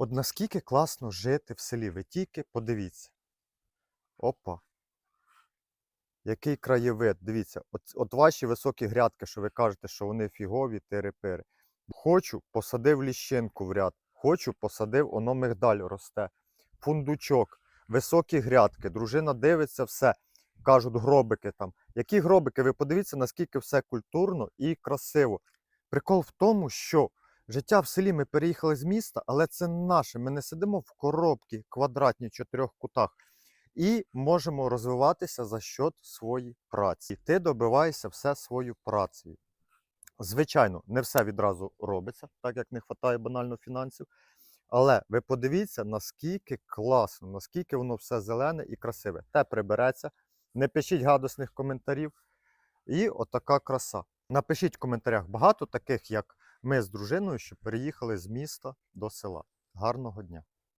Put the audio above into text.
От наскільки класно жити в селі, ви тільки подивіться. Опа. Який краєвид, дивіться, от, от ваші високі грядки, що ви кажете, що вони фігові, тири-пири. Хочу, посадив ліщинку в ряд. Хочу, посадив, оно мигдаль росте. Фундучок, високі грядки, дружина дивиться, все. Кажуть, гробики там. Які гробики? Ви подивіться, наскільки все культурно і красиво. Прикол в тому, що життя в селі ми переїхали з міста, але це наше. Ми не сидимо в коробці квадратній чотирьох кутах і можемо розвиватися за счет своєї праці. Ти добиваєшся все своєю працею. Звичайно, не все відразу робиться, так як не вистачає банально фінансів. Але ви подивіться, наскільки класно, наскільки воно все зелене і красиве. Те прибереться. Не пишіть гадосних коментарів. І отака краса. Напишіть в коментарях багато таких, як ми з дружиною, що переїхали з міста до села. Гарного дня!